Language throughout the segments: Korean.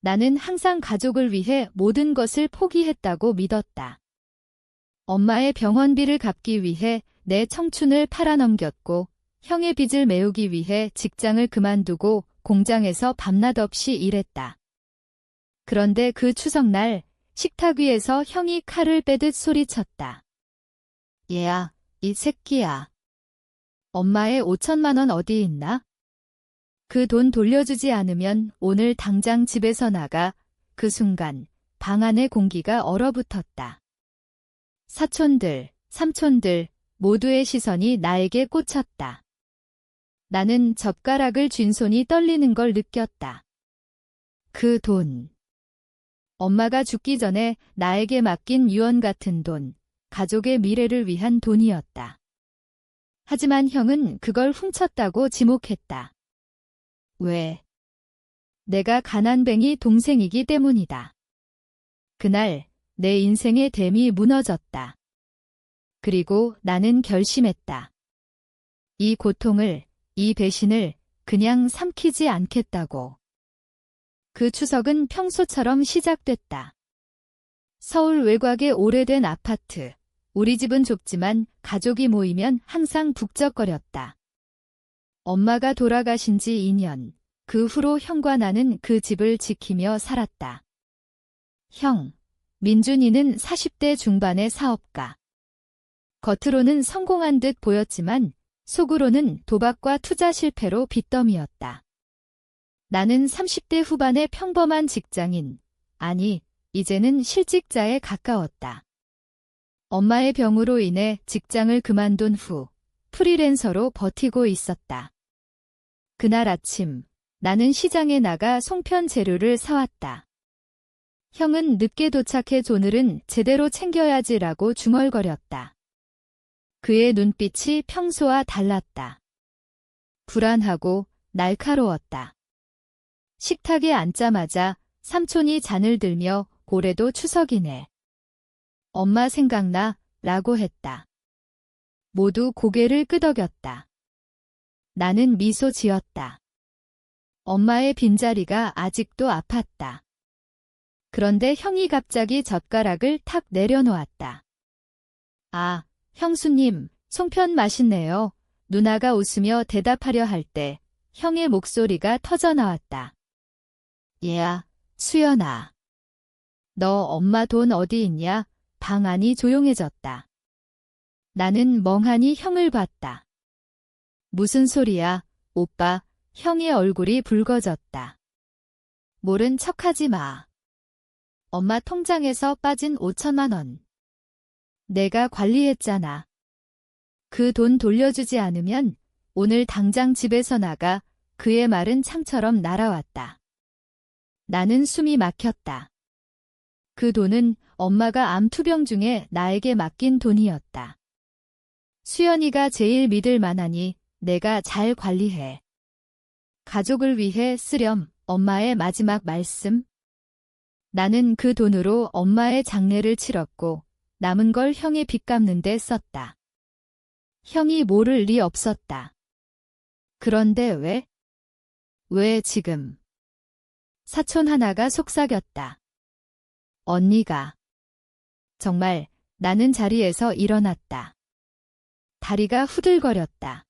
나는 항상 가족을 위해 모든 것을 포기했다고 믿었다. 엄마의 병원비를 갚기 위해 내 청춘을 팔아넘겼고 형의 빚을 메우기 위해 직장을 그만두고 공장에서 밤낮 없이 일했다. 그런데 그 추석날 식탁 위에서 형이 칼을 빼듯 소리쳤다. 얘야, 이 새끼야. 엄마의 5천만 원 어디 있나? 그 돈 돌려주지 않으면 오늘 당장 집에서 나가 그 순간 방 안의 공기가 얼어붙었다. 사촌들, 삼촌들 모두의 시선이 나에게 꽂혔다. 나는 젓가락을 쥔 손이 떨리는 걸 느꼈다. 그 돈. 엄마가 죽기 전에 나에게 맡긴 유언 같은 돈, 가족의 미래를 위한 돈이었다. 하지만 형은 그걸 훔쳤다고 지목했다. 왜? 내가 가난뱅이 동생이기 때문이다. 그날 내 인생의 댐이 무너졌다. 그리고 나는 결심했다. 이 고통을, 이 배신을 그냥 삼키지 않겠다고. 그 추석은 평소처럼 시작됐다. 서울 외곽의 오래된 아파트. 우리 집은 좁지만 가족이 모이면 항상 북적거렸다. 엄마가 돌아가신 지 2년. 그 후로 형과 나는 그 집을 지키며 살았다. 형, 민준이는 40대 중반의 사업가. 겉으로는 성공한 듯 보였지만 속으로는 도박과 투자 실패로 빚더미였다. 나는 30대 후반의 평범한 직장인, 아니, 이제는 실직자에 가까웠다. 엄마의 병으로 인해 직장을 그만둔 후 프리랜서로 버티고 있었다. 그날 아침, 나는 시장에 나가 송편 재료를 사왔다. 형은 늦게 도착해 오늘은 제대로 챙겨야지라고 중얼거렸다. 그의 눈빛이 평소와 달랐다. 불안하고 날카로웠다. 식탁에 앉자마자 삼촌이 잔을 들며 올해도 추석이네. 엄마 생각나 라고 했다. 모두 고개를 끄덕였다. 나는 미소 지었다. 엄마의 빈자리가 아직도 아팠다. 그런데 형이 갑자기 젓가락을 탁 내려놓았다. 아, 형수님, 송편 맛있네요. 누나가 웃으며 대답하려 할 때 형의 목소리가 터져 나왔다. 얘야, 수연아. 너 엄마 돈 어디 있냐? 방 안이 조용해졌다. 나는 멍하니 형을 봤다. 무슨 소리야, 오빠. 형의 얼굴이 붉어졌다. 모른 척하지 마. 엄마 통장에서 빠진 5천만 원. 내가 관리했잖아. 그 돈 돌려주지 않으면 오늘 당장 집에서 나가 그의 말은 창처럼 날아왔다. 나는 숨이 막혔다. 그 돈은 엄마가 암 투병 중에 나에게 맡긴 돈이었다. 수연이가 제일 믿을 만하니 내가 잘 관리해. 가족을 위해 쓰렴 엄마의 마지막 말씀. 나는 그 돈으로 엄마의 장례를 치렀고 남은 걸 형의 빚 갚는 데 썼다. 형이 모를 리 없었다. 그런데 왜? 왜 지금? 사촌 하나가 속삭였다. 언니가. 정말 나는 자리에서 일어났다. 다리가 후들거렸다.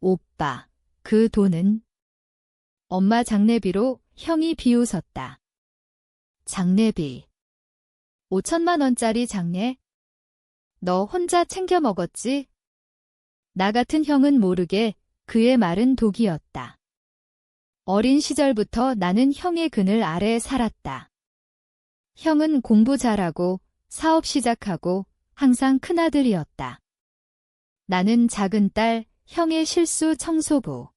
오빠, 그 돈은? 엄마 장례비로 형이 비웃었다. 장례비. 5천만 원짜리 장례? 너 혼자 챙겨 먹었지? 나 같은 형은 모르게 그의 말은 독이었다. 어린 시절부터 나는 형의 그늘 아래 살았다. 형은 공부 잘하고 사업 시작하고 항상 큰아들이었다. 나는 작은 딸, 형의 실수 청소부.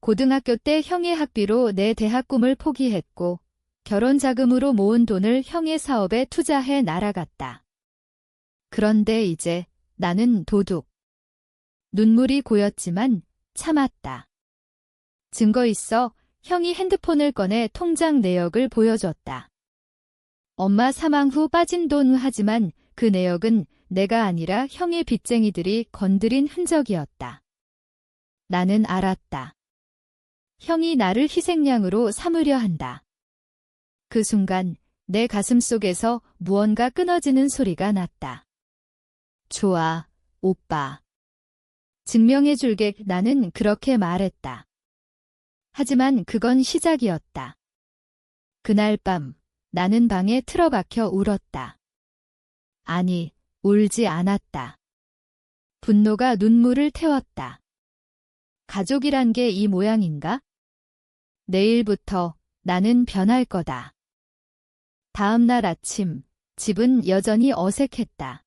고등학교 때 형의 학비로 내 대학 꿈을 포기했고 결혼 자금으로 모은 돈을 형의 사업에 투자해 날아갔다. 그런데 이제 나는 도둑. 눈물이 고였지만 참았다. 증거 있어 형이 핸드폰을 꺼내 통장 내역을 보여줬다. 엄마 사망 후 빠진 돈 하지만 그 내역은 내가 아니라 형의 빚쟁이들이 건드린 흔적이었다. 나는 알았다. 형이 나를 희생양으로 삼으려 한다. 그 순간 내 가슴 속에서 무언가 끊어지는 소리가 났다. 좋아, 오빠. 증명해 줄게 나는 그렇게 말했다. 하지만 그건 시작이었다. 그날 밤 나는 방에 틀어박혀 울었다. 아니, 울지 않았다. 분노가 눈물을 태웠다. 가족이란 게 이 모양인가? 내일부터 나는 변할 거다. 다음 날 아침, 집은 여전히 어색했다.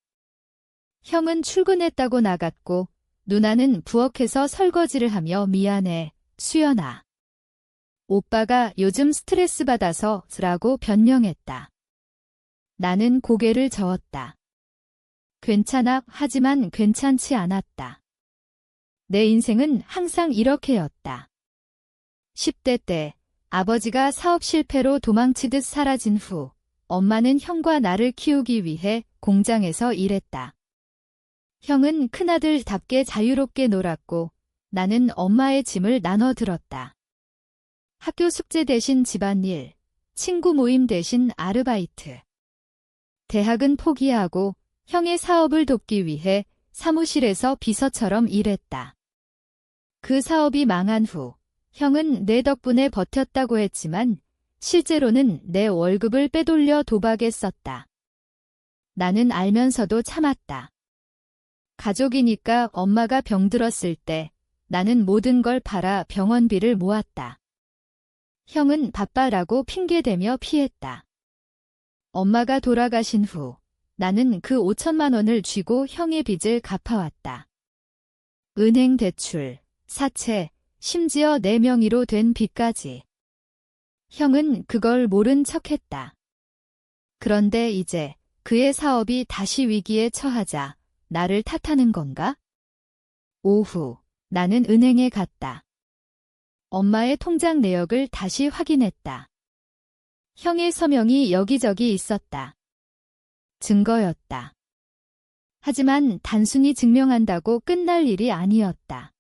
형은 출근했다고 나갔고, 누나는 부엌에서 설거지를 하며 미안해, 수연아. 오빠가 요즘 스트레스 받아서 라고 변명했다. 나는 고개를 저었다. 괜찮아 하지만 괜찮지 않았다. 내 인생은 항상 이렇게였다. 10대 때 아버지가 사업 실패로 도망치듯 사라진 후 엄마는 형과 나를 키우기 위해 공장에서 일했다. 형은 큰아들답게 자유롭게 놀았고 나는 엄마의 짐을 나눠 들었다. 학교 숙제 대신 집안일, 친구 모임 대신 아르바이트. 대학은 포기하고 형의 사업을 돕기 위해 사무실에서 비서처럼 일했다. 그 사업이 망한 후 형은 내 덕분에 버텼다고 했지만 실제로는 내 월급을 빼돌려 도박에 썼다. 나는 알면서도 참았다. 가족이니까 엄마가 병들었을 때 나는 모든 걸 팔아 병원비를 모았다. 형은 바빠라고 핑계대며 피했다. 엄마가 돌아가신 후 나는 그 5천만 원을 쥐고 형의 빚을 갚아왔다. 은행 대출, 사채, 심지어 내 명의로 된 빚까지. 형은 그걸 모른 척했다. 그런데 이제 그의 사업이 다시 위기에 처하자 나를 탓하는 건가? 오후 나는 은행에 갔다. 엄마의 통장 내역을 다시 확인했다. 형의 서명이 여기저기 있었다. 증거였다. 하지만 단순히 증명한다고 끝날 일이 아니었다.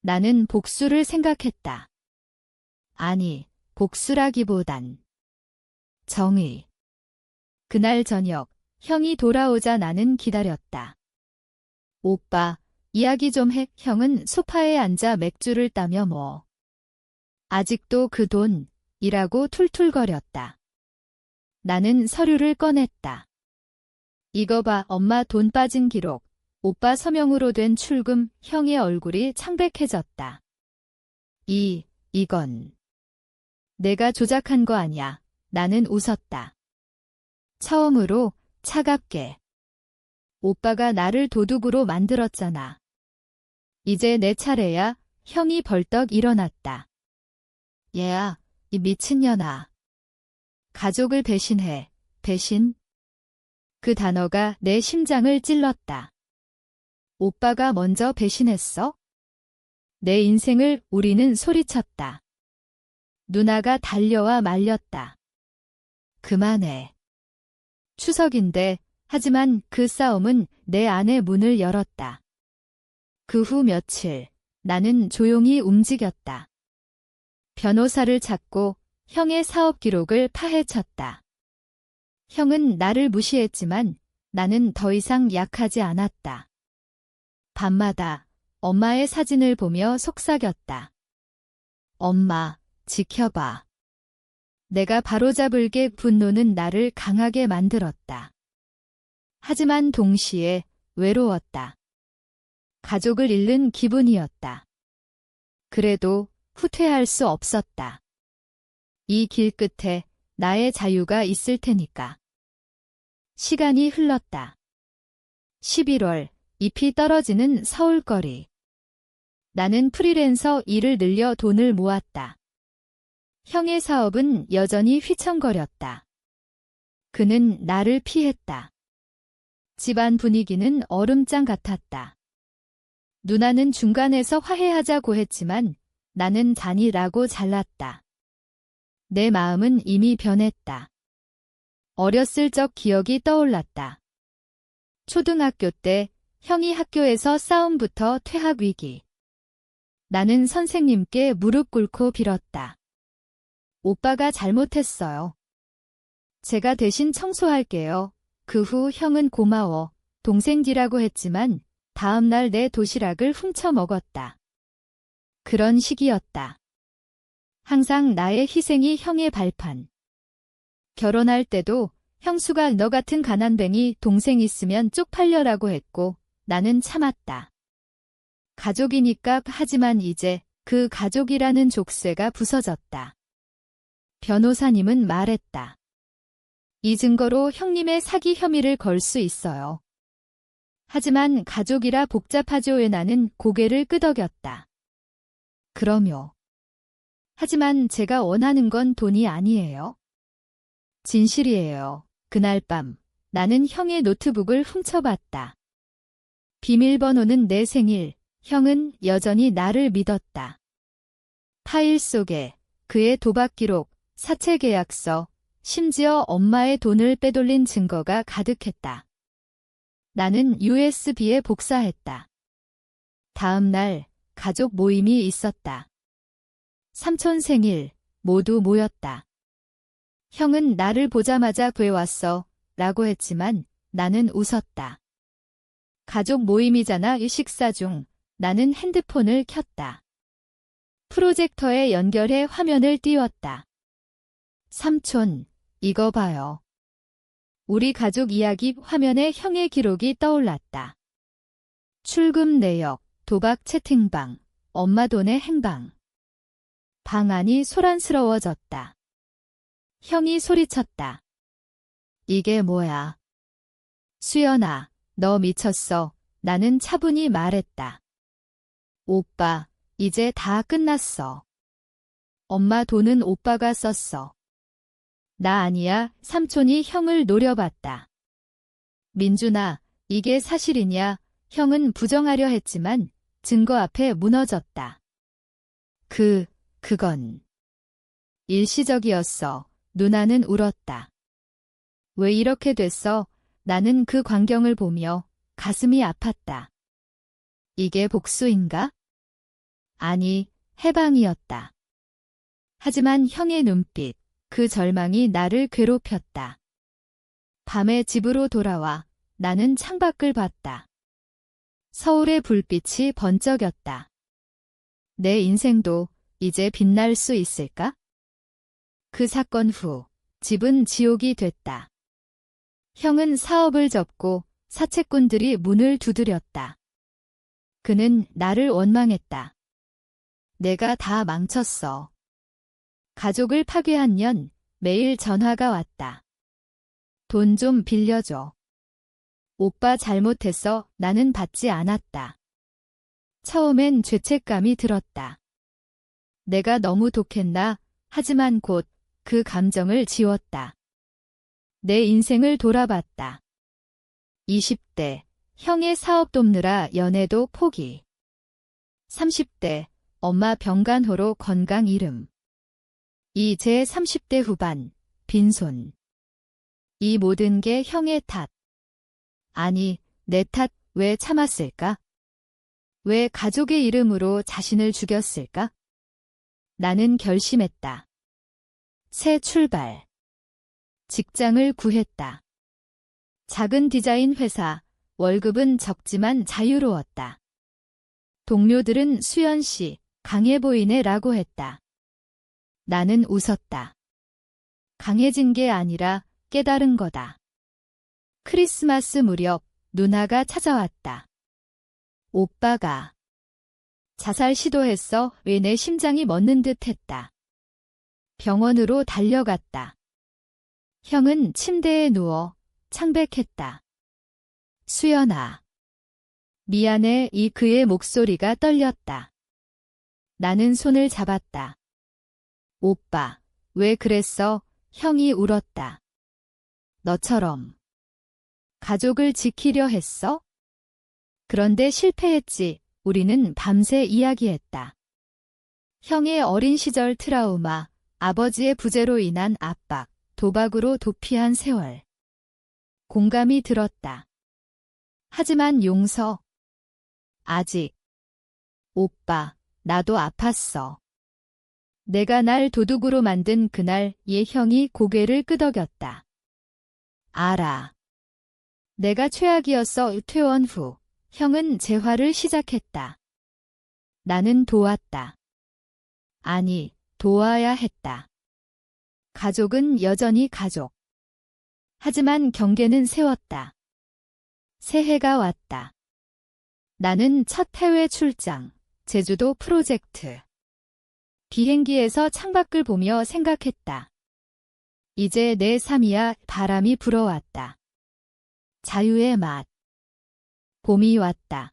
나는 복수를 생각했다. 아니, 복수라기보단 정의. 그날 저녁, 형이 돌아오자 나는 기다렸다. 오빠, 이야기 좀 해. 형은 소파에 앉아 맥주를 따며 뭐. 아직도 그 돈, 이라고 툴툴거렸다. 나는 서류를 꺼냈다. 이거 봐, 엄마 돈 빠진 기록. 오빠 서명으로 된 출금, 형의 얼굴이 창백해졌다. 이, 이건. 내가 조작한 거 아냐. 나는 웃었다. 처음으로 차갑게. 오빠가 나를 도둑으로 만들었잖아. 이제 내 차례야. 형이 벌떡 일어났다. 얘야, 이 미친년아. 가족을 배신해. 배신? 그 단어가 내 심장을 찔렀다. 오빠가 먼저 배신했어? 내 인생을 우리는 소리쳤다. 누나가 달려와 말렸다. 그만해. 추석인데, 하지만 그 싸움은 내 안의 문을 열었다. 그 후 며칠, 나는 조용히 움직였다. 변호사를 찾고 형의 사업 기록을 파헤쳤다. 형은 나를 무시했지만 나는 더 이상 약하지 않았다. 밤마다 엄마의 사진을 보며 속삭였다. 엄마, 지켜봐. 내가 바로잡을게 분노는 나를 강하게 만들었다. 하지만 동시에 외로웠다. 가족을 잃는 기분이었다. 그래도 후퇴할 수 없었다. 이 길 끝에 나의 자유가 있을 테니까. 시간이 흘렀다. 11월, 잎이 떨어지는 서울거리. 나는 프리랜서 일을 늘려 돈을 모았다. 형의 사업은 여전히 휘청거렸다. 그는 나를 피했다. 집안 분위기는 얼음장 같았다. 누나는 중간에서 화해하자고 했지만 나는 잔이라고 잘났다. 내 마음은 이미 변했다. 어렸을 적 기억이 떠올랐다. 초등학교 때 형이 학교에서 싸움부터 퇴학 위기. 나는 선생님께 무릎 꿇고 빌었다. 오빠가 잘못했어요. 제가 대신 청소할게요. 그 후 형은 고마워. 동생디라고 했지만 다음날 내 도시락을 훔쳐 먹었다. 그런 시기였다. 항상 나의 희생이 형의 발판. 결혼할 때도 형수가 너 같은 가난뱅이 동생 있으면 쪽팔려라고 했고 나는 참았다. 가족이니까 하지만 이제 그 가족이라는 족쇄가 부서졌다. 변호사님은 말했다. 이 증거로 형님의 사기 혐의를 걸 수 있어요. 하지만 가족이라 복잡하죠에 나는 고개를 끄덕였다. 그럼요. 하지만 제가 원하는 건 돈이 아니에요. 진실이에요. 그날 밤 나는 형의 노트북을 훔쳐봤다. 비밀번호는 내 생일, 형은 여전히 나를 믿었다. 파일 속에 그의 도박 기록, 사채 계약서, 심지어 엄마의 돈을 빼돌린 증거가 가득했다. 나는 USB에 복사했다. 다음 날 가족 모임이 있었다. 삼촌 생일 모두 모였다. 형은 나를 보자마자 괴왔어 라고 했지만 나는 웃었다. 가족 모임이잖아 이 식사 중 나는 핸드폰을 켰다. 프로젝터에 연결해 화면을 띄웠다. 삼촌, 이거 봐요. 우리 가족 이야기 화면에 형의 기록이 떠올랐다. 출금 내역, 도박 채팅방, 엄마 돈의 행방. 방안이 소란스러워졌다. 형이 소리쳤다. 이게 뭐야? 수연아, 너 미쳤어. 나는 차분히 말했다. 오빠, 이제 다 끝났어. 엄마 돈은 오빠가 썼어. 나 아니야, 삼촌이 형을 노려봤다. 민준아, 이게 사실이냐? 형은 부정하려 했지만 증거 앞에 무너졌다. 그, 그건. 일시적이었어. 누나는 울었다. 왜 이렇게 됐어? 나는 그 광경을 보며 가슴이 아팠다. 이게 복수인가? 아니, 해방이었다. 하지만 형의 눈빛, 그 절망이 나를 괴롭혔다. 밤에 집으로 돌아와 나는 창밖을 봤다. 서울의 불빛이 번쩍였다. 내 인생도 이제 빛날 수 있을까? 그 사건 후 집은 지옥이 됐다. 형은 사업을 접고 사채꾼들이 문을 두드렸다. 그는 나를 원망했다. 내가 다 망쳤어. 가족을 파괴한 년 매일 전화가 왔다. 돈 좀 빌려줘. 오빠 잘못했어 나는 받지 않았다. 처음엔 죄책감이 들었다. 내가 너무 독했나 하지만 곧 그 감정을 지웠다. 내 인생을 돌아봤다. 20대 형의 사업 돕느라 연애도 포기. 30대 엄마 병간호로 건강 잃음. 이제 30대 후반 빈손. 이 모든 게 형의 탓. 아니, 내 탓 왜 참았을까? 왜 가족의 이름으로 자신을 죽였을까? 나는 결심했다. 새 출발. 직장을 구했다. 작은 디자인 회사, 월급은 적지만 자유로웠다. 동료들은 수연 씨, 강해 보이네 라고 했다. 나는 웃었다. 강해진 게 아니라 깨달은 거다. 크리스마스 무렵 누나가 찾아왔다. 오빠가 자살 시도했어 왜 내 심장이 멎는 듯 했다. 병원으로 달려갔다. 형은 침대에 누워 창백했다. 수연아. 미안해 이 그의 목소리가 떨렸다. 나는 손을 잡았다. 오빠, 왜 그랬어? 형이 울었다. 너처럼. 가족을 지키려 했어? 그런데 실패했지. 우리는 밤새 이야기했다. 형의 어린 시절 트라우마, 아버지의 부재로 인한 압박, 도박으로 도피한 세월. 공감이 들었다. 하지만 용서. 아직. 오빠, 나도 아팠어. 내가 날 도둑으로 만든 그날 얘 형이 고개를 끄덕였다. 알아. 내가 최악이었어 퇴원 후. 형은 재활을 시작했다. 나는 도왔다. 아니, 도와야 했다. 가족은 여전히 가족. 하지만 경계는 세웠다. 새해가 왔다. 나는 첫 해외 출장, 제주도 프로젝트. 비행기에서 창밖을 보며 생각했다. 이제 내 삶이야 바람이 불어왔다. 자유의 맛. 봄이 왔다.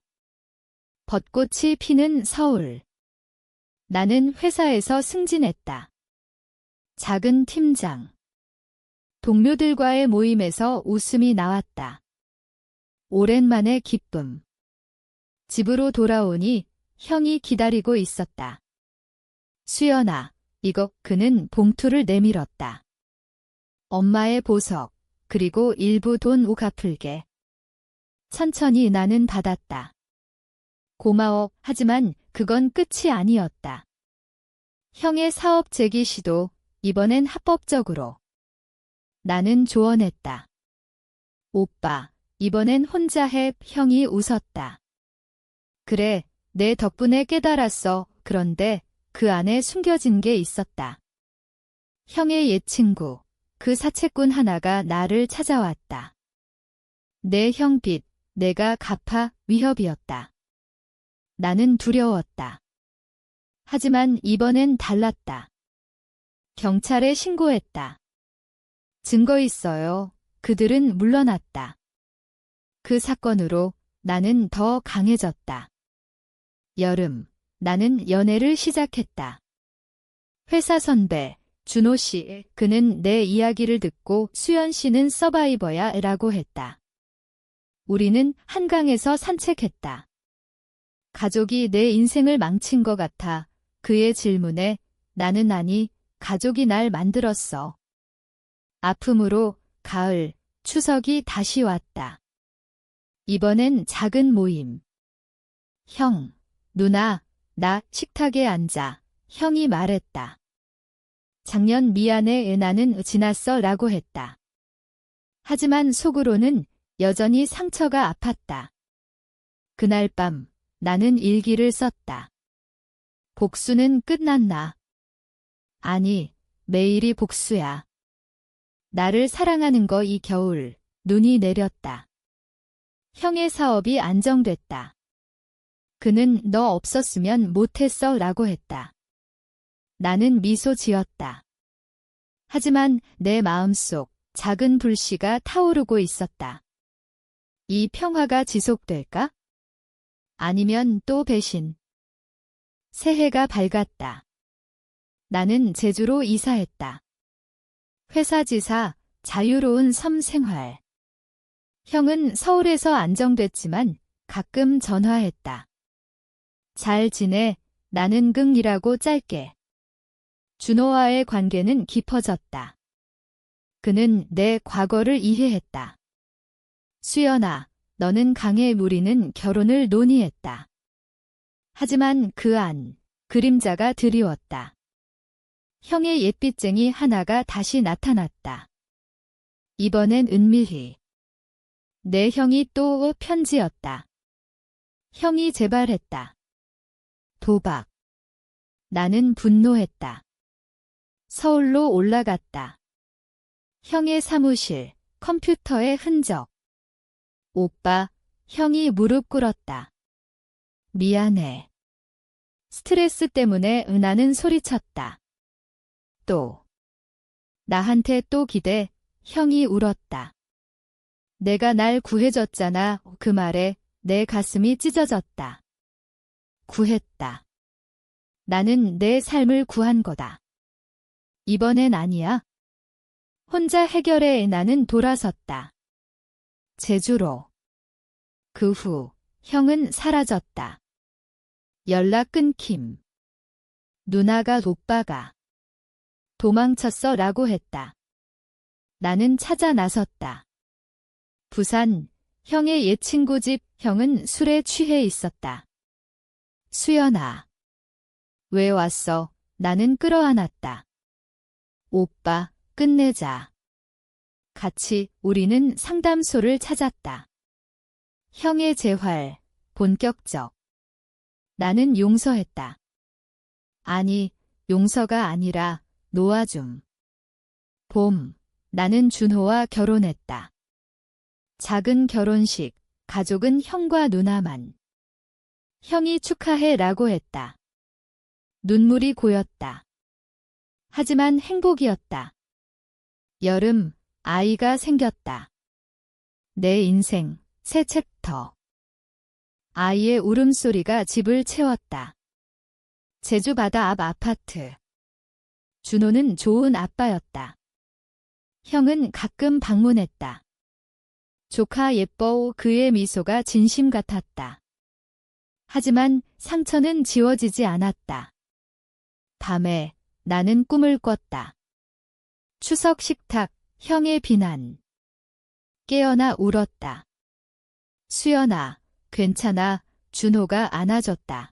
벚꽃이 피는 서울. 나는 회사에서 승진했다. 작은 팀장. 동료들과의 모임에서 웃음이 나왔다. 오랜만의 기쁨. 집으로 돌아오니 형이 기다리고 있었다. 수연아, 이거 그는 봉투를 내밀었다. 엄마의 보석, 그리고 일부 돈 오가풀게. 천천히 나는 받았다. 고마워, 하지만 그건 끝이 아니었다. 형의 사업 재기 시도, 이번엔 합법적으로. 나는 조언했다. 오빠, 이번엔 혼자 해, 형이 웃었다. 그래, 내 덕분에 깨달았어. 그런데 그 안에 숨겨진 게 있었다. 형의 옛 친구, 그 사채꾼 하나가 나를 찾아왔다. 내형 빚, 내가 갚아 위협이었다. 나는 두려웠다. 하지만 이번엔 달랐다. 경찰에 신고했다. 증거 있어요. 그들은 물러났다. 그 사건으로 나는 더 강해졌다. 여름, 나는 연애를 시작했다. 회사 선배, 준호 씨, 그는 내 이야기를 듣고 수연 씨는 서바이버야 라고 했다. 우리는 한강에서 산책했다. 가족이 내 인생을 망친 것 같아 그의 질문에 나는 아니, 가족이 날 만들었어. 아픔으로 가을, 추석이 다시 왔다. 이번엔 작은 모임. 형, 누나, 나 식탁에 앉아. 형이 말했다. 작년 미안해 나는 지났어 라고 했다. 하지만 속으로는 여전히 상처가 아팠다. 그날 밤 나는 일기를 썼다. 복수는 끝났나? 아니, 매일이 복수야. 나를 사랑하는 거 이 겨울 눈이 내렸다. 형의 사업이 안정됐다. 그는 너 없었으면 못했어 라고 했다. 나는 미소 지었다. 하지만 내 마음속 작은 불씨가 타오르고 있었다. 이 평화가 지속될까? 아니면 또 배신. 새해가 밝았다. 나는 제주로 이사했다. 회사 지사, 자유로운 섬 생활. 형은 서울에서 안정됐지만 가끔 전화했다. 잘 지내, 나는 긍이라고 짧게. 준호와의 관계는 깊어졌다. 그는 내 과거를 이해했다. 수연아, 너는 강해 우리는 결혼을 논의했다. 하지만 그 안, 그림자가 드리웠다. 형의 옛빚쟁이 하나가 다시 나타났다. 이번엔 은밀히. 내 형이 또 편지였다. 형이 재발했다. 도박. 나는 분노했다. 서울로 올라갔다. 형의 사무실, 컴퓨터의 흔적. 오빠, 형이 무릎 꿇었다. 미안해. 스트레스 때문에 은하는 소리쳤다. 또. 나한테 또 기대, 형이 울었다. 내가 날 구해줬잖아. 그 말에 내 가슴이 찢어졌다. 구했다. 나는 내 삶을 구한 거다. 이번엔 아니야. 혼자 해결해 나는 돌아섰다. 제주로. 그 후, 형은 사라졌다. 연락 끊김. 누나가 오빠가 도망쳤어 라고 했다. 나는 찾아 나섰다. 부산, 형의 옛 친구 집 형은 술에 취해 있었다. 수연아. 왜 왔어? 나는 끌어안았다. 오빠, 끝내자. 같이 우리는 상담소를 찾았다. 형의 재활, 본격적. 나는 용서했다. 아니, 용서가 아니라 놓아줌. 봄, 나는 준호와 결혼했다. 작은 결혼식, 가족은 형과 누나만. 형이 축하해 라고 했다. 눈물이 고였다. 하지만 행복이었다. 여름, 아이가 생겼다. 내 인생, 새 챕터. 아이의 울음소리가 집을 채웠다. 제주 바다 앞 아파트. 준호는 좋은 아빠였다. 형은 가끔 방문했다. 조카 예뻐 그의 미소가 진심 같았다. 하지만 상처는 지워지지 않았다. 밤에 나는 꿈을 꿨다. 추석 식탁, 형의 비난. 깨어나 울었다. 수연아, 괜찮아, 준호가 안아줬다.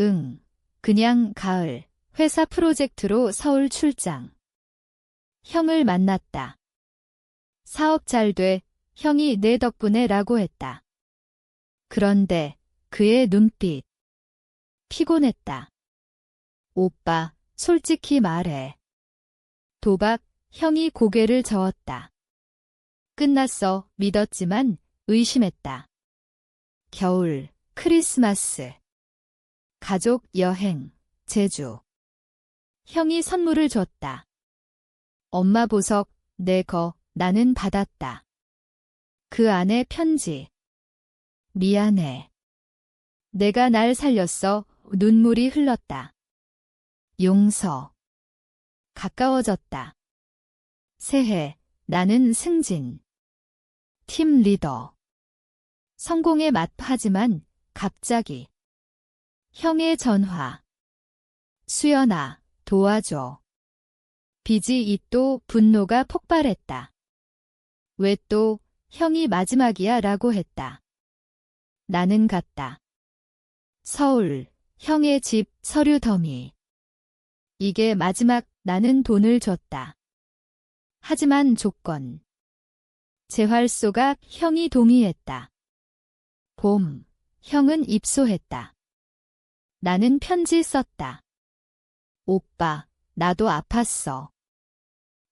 응, 그냥 가을, 회사 프로젝트로 서울 출장. 형을 만났다. 사업 잘 돼, 형이 내 덕분에 라고 했다. 그런데 그의 눈빛. 피곤했다. 오빠, 솔직히 말해. 도박, 형이 고개를 저었다. 끝났어, 믿었지만 의심했다. 겨울, 크리스마스. 가족 여행, 제주. 형이 선물을 줬다. 엄마 보석, 내 거, 나는 받았다. 그 안에 편지. 미안해. 내가 날 살렸어. 눈물이 흘렀다. 용서. 가까워졌다. 새해, 나는 승진. 팀 리더. 성공의 맛 하지만 갑자기. 형의 전화. 수연아, 도와줘. 빚이 있도 분노가 폭발했다. 왜 또 형이 마지막이야 라고 했다. 나는 갔다. 서울, 형의 집, 서류 더미. 이게 마지막 나는 돈을 줬다. 하지만 조건. 재활소가 형이 동의했다. 봄, 형은 입소했다. 나는 편지 썼다. 오빠, 나도 아팠어.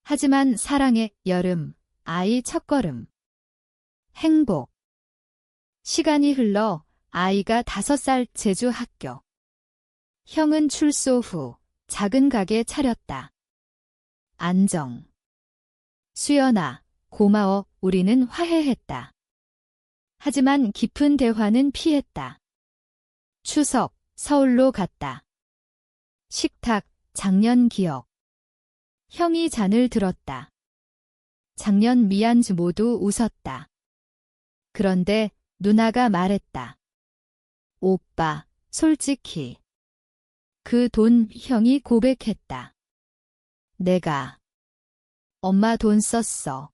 하지만 사랑의 여름, 아이 첫걸음. 행복. 시간이 흘러 아이가 다섯 살 제주 학교. 형은 출소 후 작은 가게 차렸다. 안정. 수연아, 고마워, 우리는 화해했다. 하지만 깊은 대화는 피했다. 추석, 서울로 갔다. 식탁, 작년 기억. 형이 잔을 들었다. 작년 미안주 모두 웃었다. 그런데 누나가 말했다. 오빠, 솔직히. 그 돈 형이 고백했다. 내가 엄마 돈 썼어.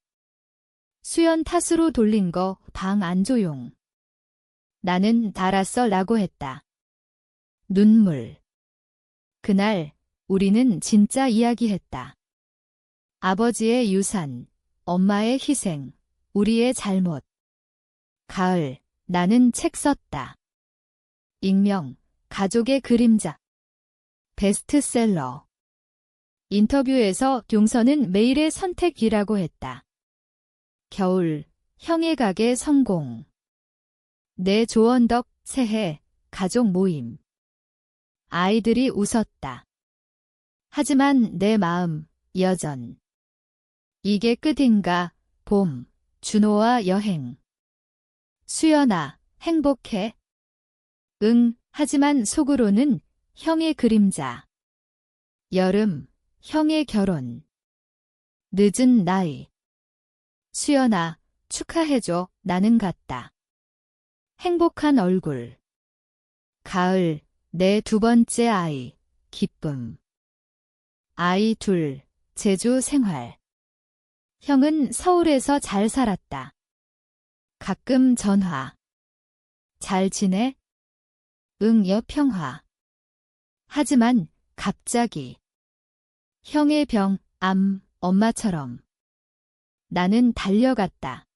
수연 탓으로 돌린 거 방 안 조용. 나는 달았어 라고 했다. 눈물. 그날 우리는 진짜 이야기했다. 아버지의 유산, 엄마의 희생, 우리의 잘못. 가을, 나는 책 썼다. 익명, 가족의 그림자. 베스트셀러. 인터뷰에서 용서는 매일의 선택이라고 했다. 겨울, 형의 가게 성공. 내 조언덕 새해, 가족 모임. 아이들이 웃었다. 하지만 내 마음, 여전. 이게 끝인가, 봄, 준호와 여행. 수연아, 행복해? 응, 하지만 속으로는 형의 그림자. 여름, 형의 결혼. 늦은 나이. 수연아, 축하해줘, 나는 갔다. 행복한 얼굴. 가을, 내 두 번째 아이, 기쁨. 아이 둘, 제주 생활. 형은 서울에서 잘 살았다. 가끔 전화. 잘 지내? 응, 여평화. 하지만 갑자기. 형의 병, 암, 엄마처럼. 나는 달려갔다.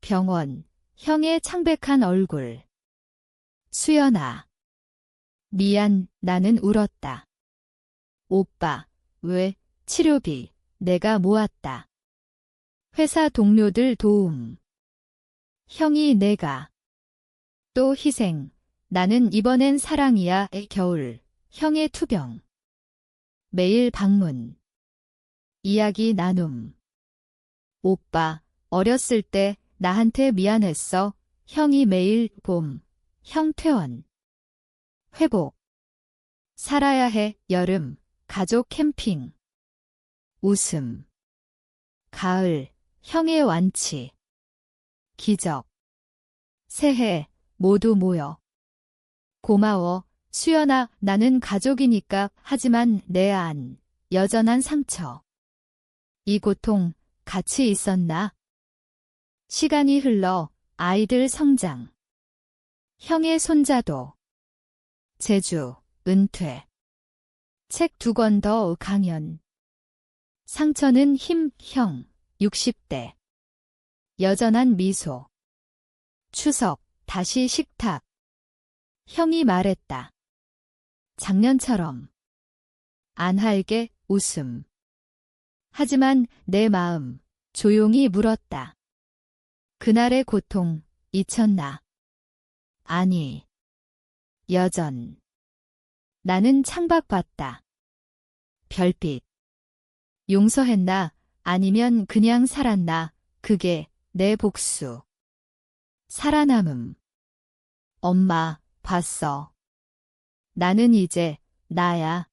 병원, 형의 창백한 얼굴. 수연아. 미안, 나는 울었다. 오빠, 왜, 치료비, 내가 모았다. 회사 동료들 도움. 형이 내가. 또 희생. 나는 이번엔 사랑이야, 의 겨울. 형의 투병. 매일 방문. 이야기 나눔. 오빠, 어렸을 때 나한테 미안했어. 형이 매일 봄. 형 퇴원. 회복. 살아야 해, 여름. 가족 캠핑. 웃음. 가을. 형의 완치. 기적. 새해. 모두 모여. 고마워. 수연아, 나는 가족이니까 하지만 내 안. 여전한 상처. 이 고통 같이 있었나? 시간이 흘러 아이들 성장. 형의 손자도. 제주, 은퇴. 책 두 권 더 강연. 상처는 힘, 형, 60대. 여전한 미소. 추석, 다시 식탁. 형이 말했다. 작년처럼. 안할게 웃음. 하지만 내 마음 조용히 물었다. 그날의 고통 잊혔나? 아니. 여전. 나는 창밖 봤다. 별빛. 용서했나? 아니면 그냥 살았나? 그게 내 복수. 살아남음. 엄마, 봤어. 나는 이제 나야.